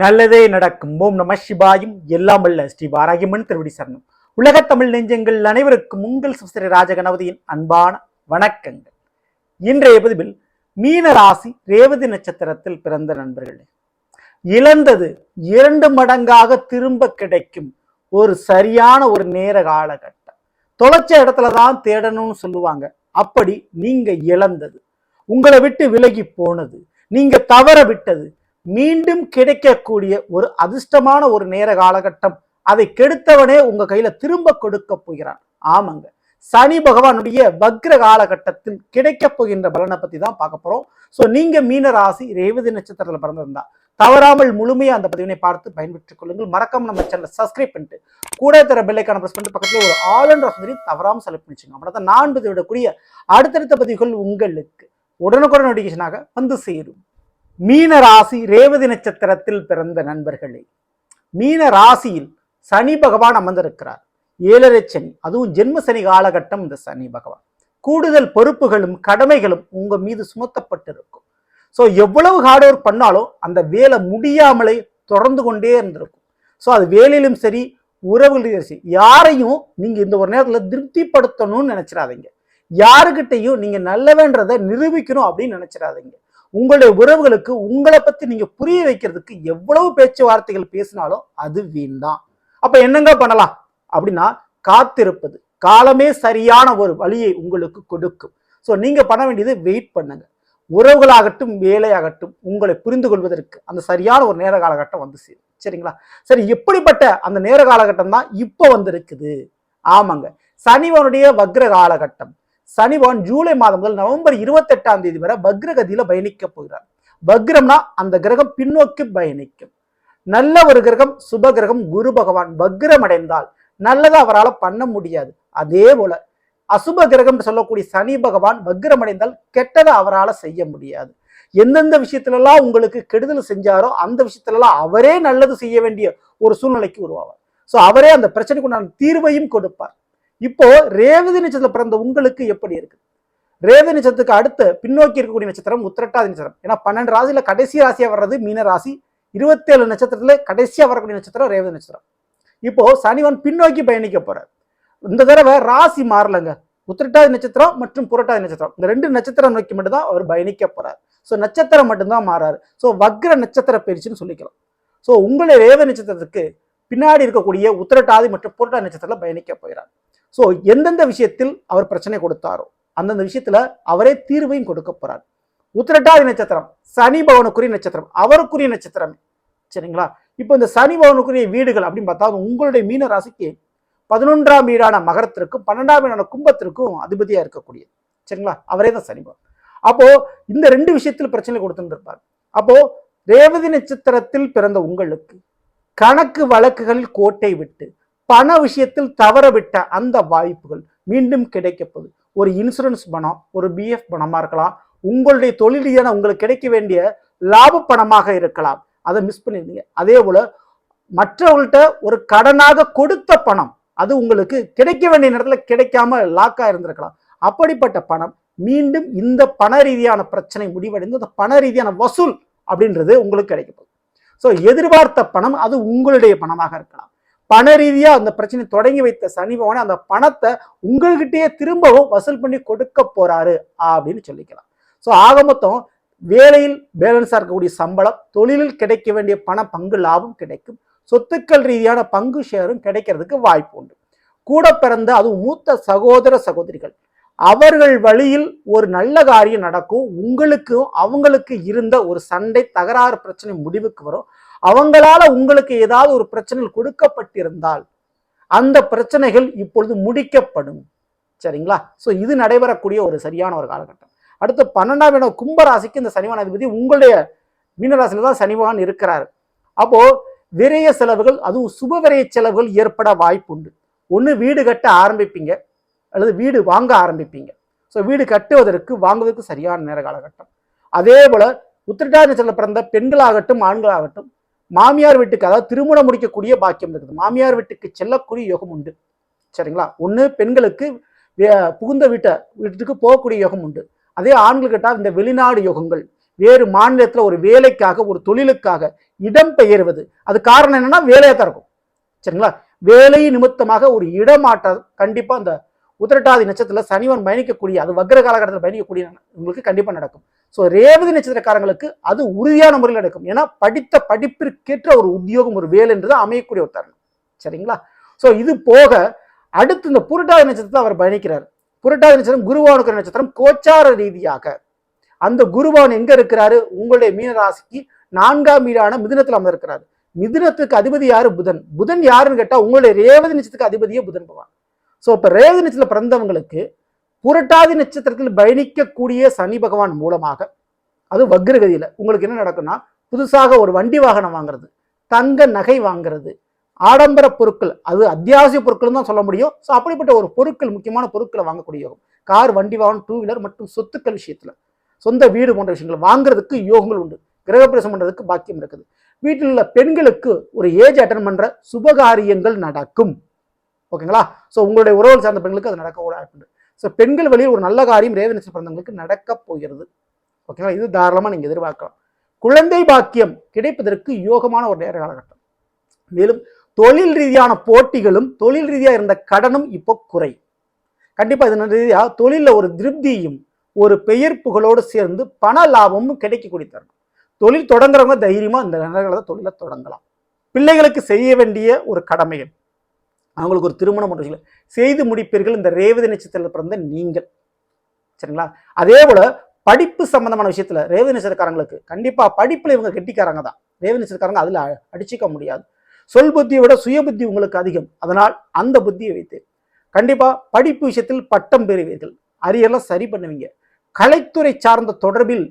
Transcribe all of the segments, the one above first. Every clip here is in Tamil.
நல்லதே நடக்கும். ஓம் நம சிவாயும். எல்லாம் அல்ல ஸ்ரீ வாராகியம்மன் திருவடி சரணம். உலகத் தமிழ் நெஞ்சங்கள் அனைவருக்கும் உங்கள் சுஸ்திர ராஜகணபதியின் அன்பான வணக்கங்கள். இன்றைய பதிவில் மீன ராசி ரேவதி நட்சத்திரத்தில் பிறந்த நண்பர்களே. இழந்தது இரண்டு மடங்காக திரும்ப கிடைக்கும் ஒரு சரியான ஒரு நேர காலகட்டம். தொலைச்ச இடத்துல தான் தேடணும்னு சொல்லுவாங்க. அப்படி நீங்க இழந்தது. உங்களை விட்டு விலகி போனது. நீங்க தவற விட்டது. மீண்டும் கிடைக்கக்கூடிய ஒரு அதிர்ஷ்டமான ஒரு நேர காலகட்டம். அதை கெடுத்தவனே உங்க கையில திரும்ப கொடுக்க போகிறான். ஆமாங்க. சனி பகவானுடைய வக்ர காலகட்டத்தில் கிடைக்க போகின்ற பலனை பத்தி தான் பார்க்க போறோம். ஸோ நீங்க மீன ராசி ரேவதி நட்சத்திரத்தில் பிறந்திருந்தா தவறாமல் முழுமையாக அந்த பதிவினை பார்த்து பயன்பெற்றுக் கொள்ளுங்கள். மறக்காம நம்ம சேனலை சப்ஸ்கிரைப் பண்ணிட்டு கூட தர பெல்லைக்கான ப்ரெஸ் பண்ணிட்டு பக்கத்துல ஒரு ஆல் அண்ட் ஆஃப் தவறாம செலக்ட் பண்ணிச்சுங்க. அப்படின்னா தான் நான் விடக்கூடிய அடுத்தடுத்த பதிவுகள் உங்களுக்கு உடனுக்குடன் நோட்டிஃபிகேஷனாக வந்து சேரும். மீன ராசி ரேவதி நட்சத்திரத்தில் பிறந்த நண்பர்களே மீன ராசியில் சனி பகவான் அமர்ந்திருக்கிறார். ஏழரை சனி அதுவும் ஜென்ம சனி காலகட்டம் இந்த சனி பகவான். கூடுதல் பொறுப்புகளும் கடமைகளும் உங்க மீது சுமத்தப்பட்டிருக்கும். ஸோ எவ்வளவு ஹார்ட் ஒர்க் பண்ணாலும் அந்த வேலை முடியாமலே தொடர்ந்து கொண்டே இருந்திருக்கும். ஸோ அது வேலையிலும் சரி உறவுகளிலும் சரி யாரையும் நீங்க இந்த ஒரு நேரத்தில் திருப்திப்படுத்தணும்னு நினைச்சிடாதீங்க. யாருக்கிட்டையும் நீங்க நல்லவன்றதை நிரூபிக்கணும் அப்படின்னு நினைச்சிடாதீங்க. உங்களுடைய உறவுகளுக்கு உங்களை பத்தி நீங்க புரிய வைக்கிறதுக்கு எவ்வளவு பேச்சுவார்த்தைகள் பேசினாலும் அது வீண் தான் அப்ப என்னங்க பண்ணலாம்? அப்படின்னா காத்திருப்பது. காலமே சரியான ஒரு வழியை உங்களுக்கு கொடுக்கும். ஸோ நீங்க பண்ண வேண்டியது வெயிட் பண்ணுங்க. உறவுகளாகட்டும் வேலையாகட்டும் உங்களை புரிந்து கொள்வதற்கு அந்த சரியான ஒரு நேர காலகட்டம் வந்து சேரும். சரிங்களா? சரி எப்படிப்பட்ட அந்த நேர காலகட்டம் தான் இப்போ வந்திருக்குது? ஆமாங்க. சனிவனுடைய வக்ர காலகட்டம். சனிவான் ஜூலை மாதம் முதல் நவம்பர் இருபத்தெட்டாம் தேதி வரை வக்ரகதியில பயணிக்க போகிறார். வக்ரம்னா அந்த கிரகம் பின்னோக்கி பயணிக்கும். நல்ல ஒரு கிரகம் சுப கிரகம் குரு பகவான் வக்ரம் அடைந்தால் நல்லதை அவரால் பண்ண முடியாது. அதே போல அசுப கிரகம் சொல்லக்கூடிய சனி பகவான் வக்ரம் அடைந்தால் கெட்டதை அவரால் செய்ய முடியாது. எந்தெந்த விஷயத்துலலாம் உங்களுக்கு கெடுதல் செஞ்சாரோ அந்த விஷயத்துலலாம் அவரே நல்லது செய்ய வேண்டிய ஒரு சூழ்நிலைக்கு உருவாவார். ஸோ அவரே அந்த பிரச்சனைக்கு உண்டான தீர்வையும் கொடுப்பார். இப்போ ரேவதி நட்சத்திரத்தில் பிறந்த உங்களுக்கு எப்படி இருக்கு? ரேவதி நட்சத்திரத்துக்கு அடுத்து பின்னோக்கி இருக்கக்கூடிய நட்சத்திரம் உத்திரட்டாதி நட்சத்திரம். ஏன்னா பன்னெண்டு ராசியில கடைசி ராசியா வர்றது மீன ராசி. இருபத்தேழு நட்சத்திரத்துல கடைசியா வரக்கூடிய நட்சத்திரம் ரேவதி நட்சத்திரம். இப்போ சனிவன் பின்னோக்கி பயணிக்க போறார். இந்த தடவை ராசி மாறலங்க. உத்திரட்டாதி நட்சத்திரம் மற்றும் புரட்டாதி நட்சத்திரம். இந்த ரெண்டு நட்சத்திரம் நோக்கி மட்டும்தான் அவர் பயணிக்க போறார். ஸோ நட்சத்திரம் மட்டும்தான் மாறாரு. ஸோ வக்ர நட்சத்திர பயிற்சின்னு சொல்லிக்கலாம். ஸோ உங்களுடைய ரேவ நட்சத்திரத்துக்கு பின்னாடி இருக்கக்கூடிய உத்திரட்டாதி மற்றும் புரட்டாதி நட்சத்திரத்தில் பயணிக்க போகிறார். ஸோ எந்தெந்த விஷயத்தில் அவர் பிரச்சனை கொடுத்தாரோ அந்தந்த விஷயத்துல அவரே தீர்வையும் கொடுக்க போறார். உத்திரட்டாதி நட்சத்திரம் சனி பவனுக்குரிய நட்சத்திரம் அவருக்குரிய நட்சத்திரம். சரிங்களா? இப்போ இந்த சனி பவனுக்குரிய வீடுகள் அப்படின்னு பார்த்தா உங்களுடைய மீன ராசிக்கு பதினொன்றாம் வீடான மகரத்திற்கும் பன்னெண்டாம் வீடான கும்பத்திற்கும் அதிபதியா இருக்கக்கூடியது. சரிங்களா? அவரே தான் சனி பவன் அப்போ இந்த ரெண்டு விஷயத்தில் பிரச்சனை கொடுத்துட்டு இருப்பார் அப்போ ரேவதி நட்சத்திரத்தில் பிறந்த உங்களுக்கு கணக்கு வழக்குகளில் கோட்டை விட்டு பண விஷயத்தில் தவற விட்ட அந்த வாய்ப்புகள் மீண்டும் கிடைக்கப்போகுது. ஒரு இன்சூரன்ஸ் பணம் ஒரு பிஎஃப் பணமாக இருக்கலாம். உங்களுடைய தொழில் ரீதியான உங்களுக்கு கிடைக்க வேண்டிய லாப பணமாக இருக்கலாம். அதை மிஸ் பண்ணியிருந்தீங்க அதே போல் மற்றவங்கள்ட்ட ஒரு கடனாக கொடுத்த பணம் அது உங்களுக்கு கிடைக்க வேண்டிய நேரத்தில் கிடைக்காம லாக்காக இருந்திருக்கலாம். அப்படிப்பட்ட பணம் மீண்டும் இந்த பண ரீதியான பிரச்சனை முடிவடைந்து அந்த பண ரீதியான வசூல் அப்படின்றது உங்களுக்கு கிடைக்கப்போகுது. ஸோ எதிர்பார்த்த பணம் அது உங்களுடைய பணமாக இருக்கலாம். பண ரீதியாக அந்த பிரச்சனை தொடங்கி வைத்த சனி பகவான் அந்த பணத்தை உங்கள்கிட்டயே திரும்பவும் வசூல் பண்ணி கொடுக்க போறாரு அப்படின்னு சொல்லிக்கலாம். ஸோ ஆக மொத்தம் வேலையில் பேலன்ஸாக இருக்கக்கூடிய சம்பளம் தொழிலில் கிடைக்க வேண்டிய பண பங்கு லாபம் கிடைக்கும். சொத்துக்கள் ரீதியான பங்கு ஷேரும் கிடைக்கிறதுக்கு வாய்ப்பு உண்டு. கூட பிறந்த அதுவும் மூத்த சகோதர சகோதரிகள் அவர்கள் வழியில் ஒரு நல்ல காரியம் நடக்கும். உங்களுக்கும் அவங்களுக்கு இருந்த ஒரு சண்டை தகராறு பிரச்சனை முடிவுக்கு வரும். அவங்களால உங்களுக்கு ஏதாவது ஒரு பிரச்சனைகள் கொடுக்கப்பட்டிருந்தால் அந்த பிரச்சனைகள் இப்பொழுது முடிக்கப்படும். சரிங்களா? ஸோ இது நடைபெறக்கூடிய ஒரு சரியான ஒரு காலகட்டம். அடுத்து பன்னெண்டாம் இடம் கும்பராசிக்கு இந்த சனிவான அதிபதி உங்களுடைய மீனராசியில் தான் சனிவான் இருக்கிறார். அப்போ விரைய செலவுகள் அதுவும் சுப விரைய செலவுகள் ஏற்பட வாய்ப்பு உண்டு ஒன்று வீடு கட்ட ஆரம்பிப்பீங்க. அல்லது வீடு வாங்க ஆரம்பிப்பீங்க. ஸோ வீடு கட்டுவதற்கு வாங்குவதற்கு சரியான நேர காலகட்டம். அதே போல் உத்திரட்டாதி நட்சத்திரத்தில் பிறந்த பெண்களாகட்டும் ஆண்களாகட்டும் மாமியார் வீட்டுக்கு அதாவது திருமணம் முடிக்கக்கூடிய பாக்கியம் இருக்குது. மாமியார் வீட்டுக்கு செல்லக்கூடிய யோகம் உண்டு. சரிங்களா? ஒன்று பெண்களுக்கு வே- புகுந்த வீட்டை வீட்டுக்கு போகக்கூடிய யோகம் உண்டு. அதே ஆண்கள் இந்த வெளிநாடு யோகங்கள் வேறு மாநிலத்தில் ஒரு வேலைக்காக ஒரு தொழிலுக்காக இடம் பெயர்வது. அது காரணம் என்னன்னா வேலையாக தான் இருக்கும். சரிங்களா? வேலை நிமித்தமாக ஒரு இடமாற்றம் கண்டிப்பாக அந்த உத்திரட்டாதி நட்சத்திரத்துல சனிவன் பயணிக்கக்கூடிய அது வக்ர காலகட்டத்தில் பயணிக்கக்கூடிய உங்களுக்கு கண்டிப்பா நடக்கும். ஸோ ரேவதி நட்சத்திரக்காரங்களுக்கு அது உறுதியான முறையில் நடக்கும். ஏன்னா படித்த படிப்பிற்கேற்ற ஒரு உத்தியோகம் ஒரு வேலை தான் அமையக்கூடிய ஒரு தருணம். சரிங்களா? ஸோ இது போக அடுத்து இந்த புரட்டாதி நட்சத்திரத்தை அவர் பயணிக்கிறார். புரட்டாதி நட்சத்திரம் குருவானுக்கிற நட்சத்திரம் கோச்சார ரீதியாக. அந்த குருவான் எங்க இருக்கிறாரு? உங்களுடைய மீனராசிக்கு நான்காம் வீடான மிதுனத்தில் அமர்ந்திருக்கிறாரு. மிதுனத்துக்கு அதிபதி யாரு? புதன். புதன் யாருன்னு கேட்டா உங்களுடைய ரேவதி நட்சத்திரத்துக்கு அதிபதியே புதன் பகவான். ஸோ இப்போ ரேவதி நட்சத்திரத்தில் பிறந்தவங்களுக்கு புரட்டாதி நட்சத்திரத்தில் பயணிக்கக்கூடிய சனி பகவான் மூலமாக அது வக்ரகதியில் உங்களுக்கு என்ன நடக்கும்னா புதுசாக ஒரு வண்டி வாகனம் வாங்குறது தங்க நகை வாங்குறது ஆடம்பர பொருட்கள் அது அத்தியாவசிய பொருட்கள் தான் சொல்ல முடியும். ஸோ அப்படிப்பட்ட ஒரு பொருட்கள் முக்கியமான பொருட்களை வாங்கக்கூடிய யோகம். கார் வண்டி வாகனம் டூ வீலர் மற்றும் சொத்துக்கள் விஷயத்தில் சொந்த வீடு போன்ற விஷயங்கள் வாங்குறதுக்கு யோகங்கள் உண்டு. கிரகப்பிரவேசம் பண்ணுறதுக்கு பாக்கியம் இருக்குது. வீட்டில் உள்ள பெண்களுக்கு ஒரு ஏஜ் அட்டன் பண்ணுற சுபகாரியங்கள் நடக்கும். ஓகேங்களா? ஸோ உங்களுடைய உறவு சார்ந்த பெண்களுக்கு அது நடக்க கூட வாய்ப்புண்டு ஸோ பெண்கள் வழியில் ஒரு நல்ல காரியம் ரேவதி பிறந்தவங்களுக்கு நடக்க போகிறது. ஓகேங்களா? இது தாராளமாக நீங்கள் எதிர்பார்க்கலாம். குழந்தை பாக்கியம் கிடைப்பதற்கு யோகமான ஒரு நேர காலகட்டம். மேலும் தொழில் ரீதியான போட்டிகளும் தொழில் ரீதியாக இருந்த கடனும் இப்போ குறை. கண்டிப்பாக இதன் ரீதியாக தொழிலில் ஒரு திருப்தியும் ஒரு பெயர் புகழோடு சேர்ந்து பண லாபமும் கிடைக்கக்கூடிய தருணம் தொழில் தொடங்குறவங்க தைரியமாக இந்த நேரங்களில் தொழிலை தொடங்கலாம். பிள்ளைகளுக்கு செய்ய வேண்டிய ஒரு கடமைகள். அவங்களுக்கு ஒரு திருமணம் போன்ற செய்து முடிப்பீர்கள். இந்த ரேவதி நட்சத்திரத்தில் பிறந்த நீங்கள். சரிங்களா? அதே போல படிப்பு சம்மந்தமான விஷயத்தில் ரேவதி நட்சத்திரக்காரங்களுக்கு கண்டிப்பாக படிப்பில் இவங்க கெட்டிக்காரங்க தான். ரேவதி நட்சத்திரக்காரங்க அதில் அடிச்சிக்க அடிச்சுக்க முடியாது. சொல் புத்தியை விட சுய புத்தி உங்களுக்கு அதிகம். அதனால் அந்த புத்தியை வைத்து கண்டிப்பாக படிப்பு விஷயத்தில் பட்டம் பெறுவீர்கள். அரியெல்லாம் சரி பண்ணுவீங்க. கலைத்துறை சார்ந்த தொடர்பில்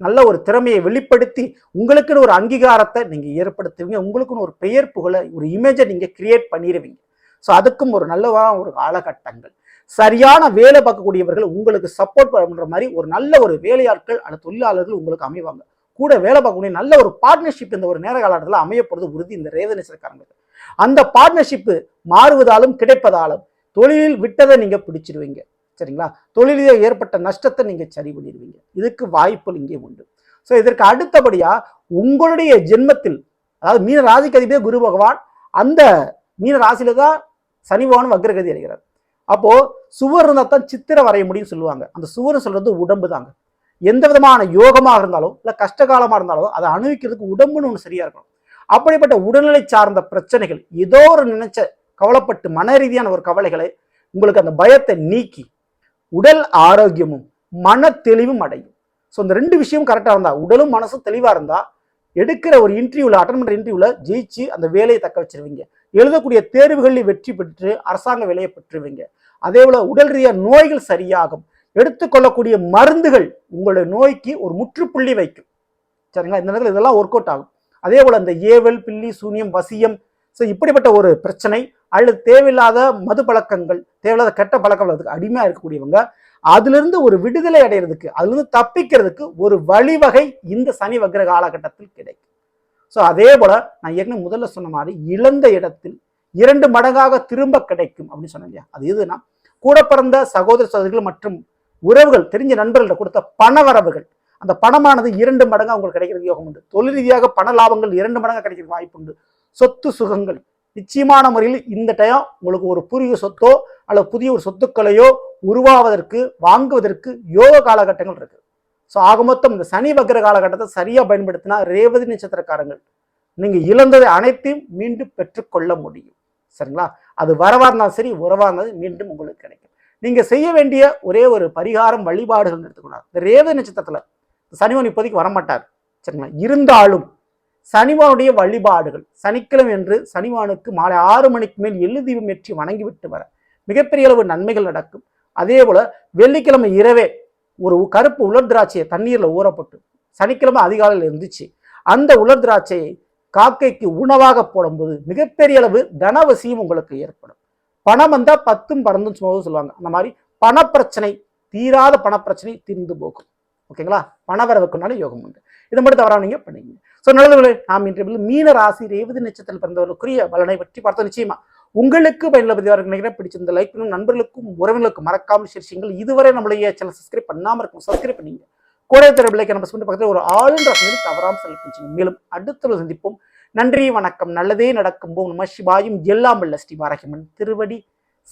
நல்ல ஒரு திறமையை வெளிப்படுத்தி உங்களுக்குன்னு ஒரு அங்கீகாரத்தை நீங்கள் ஏற்படுத்துவீங்க. உங்களுக்குன்னு ஒரு பெயர் புகழை ஒரு இமேஜை நீங்கள் கிரியேட் பண்ணிடுவீங்க ஸோ அதுக்கும் ஒரு நல்ல ஒரு காலகட்டங்கள். சரியான வேலை பார்க்கக்கூடியவர்கள் உங்களுக்கு சப்போர்ட் பண்ணுற மாதிரி ஒரு நல்ல ஒரு வேலையாட்கள் அல்லது தொழிலாளர்கள் உங்களுக்கு அமைவாங்க. கூட வேலை பார்க்கக்கூடிய நல்ல ஒரு பார்ட்னர்ஷிப் இந்த ஒரு நேர காலகட்டத்தில் அமையப்படுறது உறுதி இந்த ரேவநேசக்காரங்களுக்கு அந்த பார்ட்னர்ஷிப்பு மாறுவதாலும் கிடைப்பதாலும் தொழிலில் விட்டதை நீங்கள் பிடிச்சிருவீங்க. சரிங்களா? தொழிலில் ஏற்பட்ட நஷ்டத்தை நீங்கள் சரி பண்ணிடுவீங்க இதுக்கு வாய்ப்புகள் இங்கே உண்டு. ஸோ இதற்கு அடுத்தபடியாக உங்களுடைய ஜென்மத்தில் அதாவது மீன ராசிக்கு அதிபதியே குரு பகவான் அந்த மீன ராசியில தான் சனி பகவான் வக்ரகதி அடைகிறார். அப்போது சுவர் இருந்தால் தான் சித்திரை வரைய முடியும்னு சொல்லுவாங்க. அந்த சுவர் சொல்கிறது உடம்பு தாங்க. எந்த விதமான யோகமாக இருந்தாலும் இல்லை கஷ்டகாலமாக இருந்தாலும் அதை அணுவிக்கிறதுக்கு உடம்புன்னு ஒன்று சரியாக இருக்கணும். அப்படிப்பட்ட உடல்நிலை சார்ந்த பிரச்சனைகள் ஏதோ ஒரு நினைச்ச கவலைப்பட்டு மன ரீதியான ஒரு கவலைகளை உங்களுக்கு அந்த பயத்தை நீக்கி உடல் ஆரோக்கியமும் மன தெளிவும் அடையும். ஸோ இந்த ரெண்டு விஷயம் கரெக்டாக இருந்தால் உடலும் மனசும் தெளிவாக இருந்தால் எடுக்கிற ஒரு இன்டர்வியூவில் அட்டன் பண்ணுற இன்டர்வியூவில் ஜெயிச்சு அந்த வேலையை தக்க வச்சிருவீங்க. எழுதக்கூடிய தேர்வுகளில் வெற்றி பெற்று அரசாங்க விலையை பெற்றுவீங்க. அதே போல உடல் ரீதியாக நோய்கள் சரியாகும். எடுத்துக்கொள்ளக்கூடிய மருந்துகள் உங்களுடைய நோய்க்கு ஒரு முற்றுப்புள்ளி வைக்கும். சரிங்களா? இந்த நேரத்தில் இதெல்லாம் ஒர்க் அவுட் ஆகும். அதே போல இந்த ஏவல் பில்லி சூனியம் வசியம் ஸோ இப்படிப்பட்ட ஒரு பிரச்சனை அல்லது தேவையில்லாத மது பழக்கங்கள் தேவையில்லாத கெட்ட பழக்கம் அதுக்கு அடிமையாக இருக்கக்கூடியவங்க அதிலிருந்து ஒரு விடுதலை அடைகிறதுக்கு அதுலேருந்து தப்பிக்கிறதுக்கு ஒரு வழிவகை இந்த சனி வக்ர காலகட்டத்தில் கிடைக்கும். ஸோ அதே போல் நான் ஏற்கனவே முதல்ல சொன்ன மாதிரி இழந்த இடத்தில் இரண்டு மடங்காக திரும்ப கிடைக்கும் அப்படின்னு சொன்னேன் இல்லையா? அது எதுனா கூட பிறந்த சகோதர சகோதரிகள் மற்றும் உறவுகள் தெரிஞ்ச நண்பர்கள்ட்ட கொடுத்த பணவரவுகள் அந்த பணமானது இரண்டு மடங்காக உங்களுக்கு கிடைக்கிறது யோகம் உண்டு. தொழில் ரீதியாக பண லாபங்கள் இரண்டு மடங்காக கிடைக்கிறது வாய்ப்பு உண்டு. சொத்து சுகங்கள். நிச்சயமான முறையில் இந்த டைம் உங்களுக்கு ஒரு புதிய சொத்தோ அல்லது புதிய ஒரு சொத்துக்களையோ உருவாவதற்கு வாங்குவதற்கு யோக காலகட்டங்கள் இருக்குது ஸோ ஆக மொத்தம் இந்த சனி வக்ர காலகட்டத்தை சரியாக பயன்படுத்தினா ரேவதி நட்சத்திரக்காரங்கள் நீங்கள் இழந்ததை அனைத்தையும் மீண்டும் பெற்றுக்கொள்ள முடியும். சரிங்களா? அது வரவா இருந்தாலும் சரி உறவா இருந்தாலும் மீண்டும் உங்களுக்கு கிடைக்கும். நீங்கள் செய்ய வேண்டிய ஒரே ஒரு பரிகாரம் வழிபாடுகள் எடுத்துக்கணும் இந்த ரேவதி நட்சத்திரத்தில் சனிவன் இப்போதைக்கு வரமாட்டார். சரிங்களா? இருந்தாலும் சனிவானுடைய வழிபாடுகள் சனிக்கிழமை என்று சனிவானுக்கு மாலை ஆறு மணிக்கு மேல் எழுதி வெற்றி வணங்கிவிட்டு வர மிகப்பெரிய அளவு நன்மைகள் நடக்கும். அதே போல் வெள்ளிக்கிழமை இரவே ஒரு கருப்பு உலர் திராட்சையை தண்ணீரில் ஊறப்பட்டு சனிக்கிழமை அதிகாலையில் இருந்துச்சு அந்த உலர் திராட்சையை காக்கைக்கு உணவாக போடும்போது மிகப்பெரிய அளவு தனவசியம் உங்களுக்கு ஏற்படும். பணம் வந்தால் பத்தும் பறந்தும் சும்மாவும் சொல்லுவாங்க. அந்த மாதிரி பணப்பிரச்சனை தீராத பணப்பிரச்சனை தீர்ந்து போகும். ஓகேங்களா பணவரவுக்குனால யோகம் உண்டு. இதை மட்டும் தவறாம நீங்கள் பண்ணுவீங்க ஸோ நல்லதுகளே நாம் இன்றைய மீன ராசி ரேவதி நட்சத்திரத்தில் பிறந்தவர்களுக்குரிய பலனை பற்றி பார்த்தோம். நிச்சயமா உங்களுக்கு பயனுள்ள பதிவாக நினைக்கிறேன். பிடிச்சிருந்த லைக் பண்ணும் நண்பர்களுக்கும் உறவினர்களுக்கும் மறக்காமல் ஷேர் செய்யுங்கள். இதுவரை நம்மளுடைய சேனல் சப்ஸ்கிரைப் பண்ணாமல் இருக்கும் சப்ஸ்கிரைப் பண்ணிங்க. கூட திறப்பிள்ளைக்கு நம்ம பண்ணி பக்கத்தில் ஒரு ஆளுன்ற வசதியில் தவறாமல் செலுத்திச்சுங்க மேலும் அடுத்த ஒரு சந்திப்போம். நன்றி வணக்கம். நல்லதே நடக்கும் போம் நம சிவாயும் எல்லாம் வல்ல ஸ்ரீ பாரகிமன் திருவடி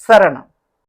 சரணம்.